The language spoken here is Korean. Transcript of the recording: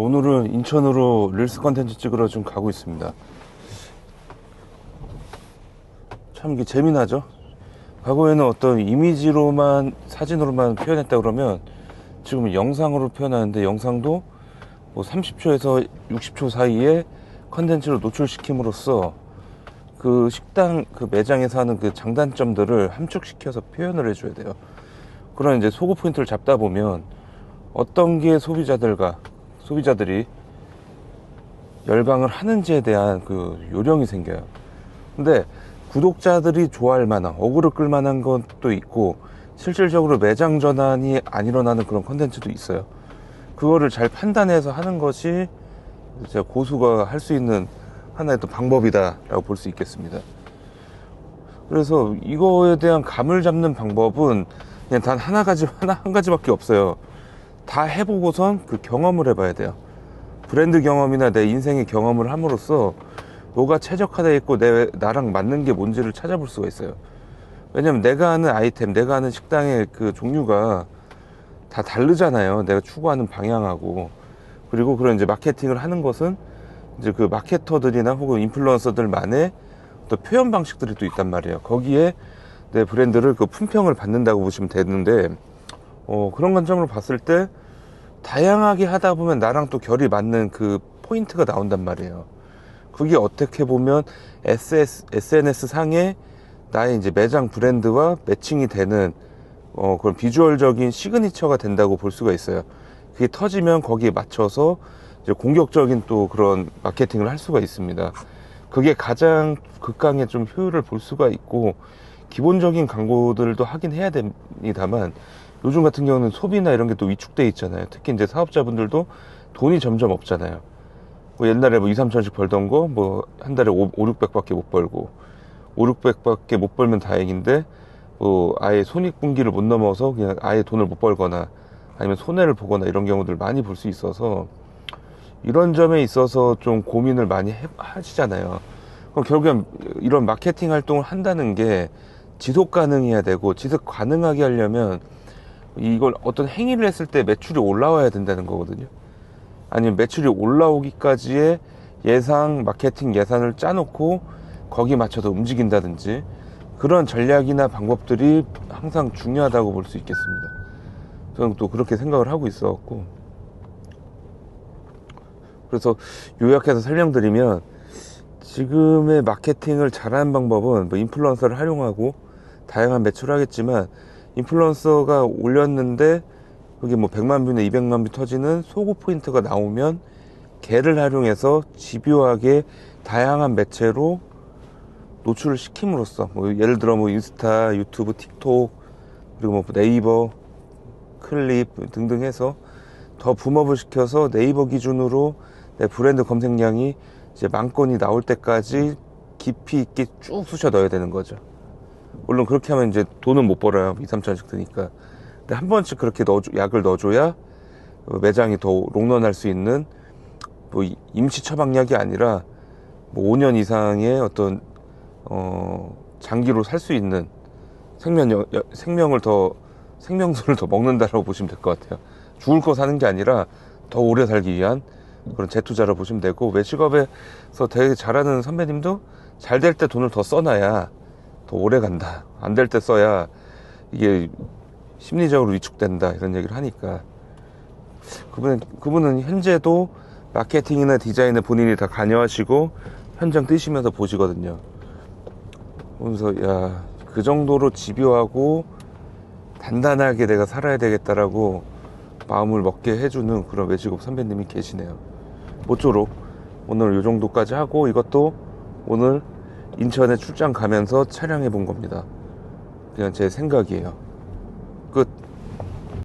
오늘은 인천으로 릴스 컨텐츠 찍으러 좀 가고 있습니다. 참 이게 재미나죠? 과거에는 어떤 이미지로만 사진으로만 표현했다 그러면 지금 영상으로 표현하는데 영상도 뭐 30초에서 60초 사이에 컨텐츠로 노출시킴으로써 그 식당 그 매장에서 하는 그 장단점들을 함축시켜서 표현을 해줘야 돼요. 그런 이제 소구 포인트를 잡다 보면 어떤 게 소비자들과 소비자들이 열광을 하는지에 대한 그 요령이 생겨요. 근데 구독자들이 좋아할 만한 어그로 끌 만한 것도 있고 실질적으로 매장 전환이 안 일어나는 그런 컨텐츠도 있어요. 그거를 잘 판단해서 하는 것이 이제 고수가 할 수 있는 하나의 또 방법이다라고 볼 수 있겠습니다. 그래서 이거에 대한 감을 잡는 방법은 그냥 단 하나 가지 하나 한 가지밖에 없어요. 다 해보고선 그 경험을 해봐야 돼요. 브랜드 경험이나 내 인생의 경험을 함으로써 뭐가 최적화되어 있고 내 나랑 맞는 게 뭔지를 찾아볼 수가 있어요. 왜냐면 내가 아는 아이템, 내가 아는 식당의 그 종류가 다 다르잖아요. 내가 추구하는 방향하고 그리고 그런 이제 마케팅을 하는 것은 이제 그 마케터들이나 혹은 인플루언서들만의 또 표현 방식들이 또 있단 말이에요. 거기에 내 브랜드를 그 품평을 받는다고 보시면 되는데 어, 그런 관점으로 봤을 때 다양하게 하다 보면 나랑 또 결이 맞는 그 포인트가 나온단 말이에요. 그게 어떻게 보면 SS, SNS 상에 나의 이제 매장 브랜드와 매칭이 되는 어, 그런 비주얼적인 시그니처가 된다고 볼 수가 있어요. 그게 터지면 거기에 맞춰서 이제 공격적인 또 그런 마케팅을 할 수가 있습니다. 그게 가장 극강의 좀 효율을 볼 수가 있고 기본적인 광고들도 하긴 해야 됩니다만 요즘 같은 경우는 소비나 이런 게 또 위축돼 있잖아요. 특히 이제 사업자분들도 돈이 점점 없잖아요. 뭐 옛날에 뭐 2, 3천씩 벌던 거 뭐 한 달에 5, 5, 600밖에 못 벌고 5, 600밖에 못 벌면 다행인데 뭐 아예 손익분기를 못 넘어서 그냥 아예 돈을 못 벌거나 아니면 손해를 보거나 이런 경우들 많이 볼 수 있어서 이런 점에 있어서 좀 고민을 많이 해, 하시잖아요. 그럼 결국엔 이런 마케팅 활동을 한다는 게 지속 가능해야 되고 지속 가능하게 하려면 이걸 어떤 행위를 했을 때 매출이 올라와야 된다는 거거든요. 아니면 매출이 올라오기까지의 예상 마케팅 예산을 짜놓고 거기 맞춰서 움직인다든지 그런 전략이나 방법들이 항상 중요하다고 볼 수 있겠습니다. 저는 또 그렇게 생각을 하고 있어갖고 그래서 요약해서 설명드리면 지금의 마케팅을 잘하는 방법은 뭐 인플루언서를 활용하고 다양한 매출을 하겠지만 인플루언서가 올렸는데 그게 뭐 100만 뷰나 200만 뷰 터지는 소구 포인트가 나오면 걔를 활용해서 집요하게 다양한 매체로 노출을 시킴으로써 뭐 예를 들어 뭐 인스타, 유튜브, 틱톡 그리고 뭐 네이버, 클립 등등 해서 더 붐업을 시켜서 네이버 기준으로 내 브랜드 검색량이 이제 만 건이 나올 때까지 깊이 있게 쭉 쑤셔 넣어야 되는 거죠. 물론 그렇게 하면 이제 돈은 못 벌어요. 2, 3천원씩 드니까. 근데 한 번씩 그렇게 넣어줘, 약을 넣어줘야 어, 매장이 더 롱런할 수 있는 뭐 임시 처방약이 아니라 뭐 5년 이상의 어떤 어 장기로 살 수 있는 생명 여- 생명을 더 생명수를 더 먹는다라고 보시면 될 것 같아요. 죽을 거 사는 게 아니라 더 오래 살기 위한 그런 재투자로 보시면 되고 외식업에서 되게 잘하는 선배님도 잘 될 때 돈을 더 써놔야 더 오래 간다. 안 될 때 써야 이게 심리적으로 위축된다 이런 얘기를 하니까 그분은 그분은 현재도 마케팅이나 디자인에 본인이 다 관여하시고 현장 뛰시면서 보시거든요. 그래서 야 그 정도로 집요하고 단단하게 내가 살아야 되겠다라고 마음을 먹게 해주는 그런 외직업 선배님이 계시네요. 모쪼록 오늘 이 정도까지 하고 이것도 오늘 인천에 출장 가면서 촬영해 본 겁니다. 그냥 제 생각이에요. 끝.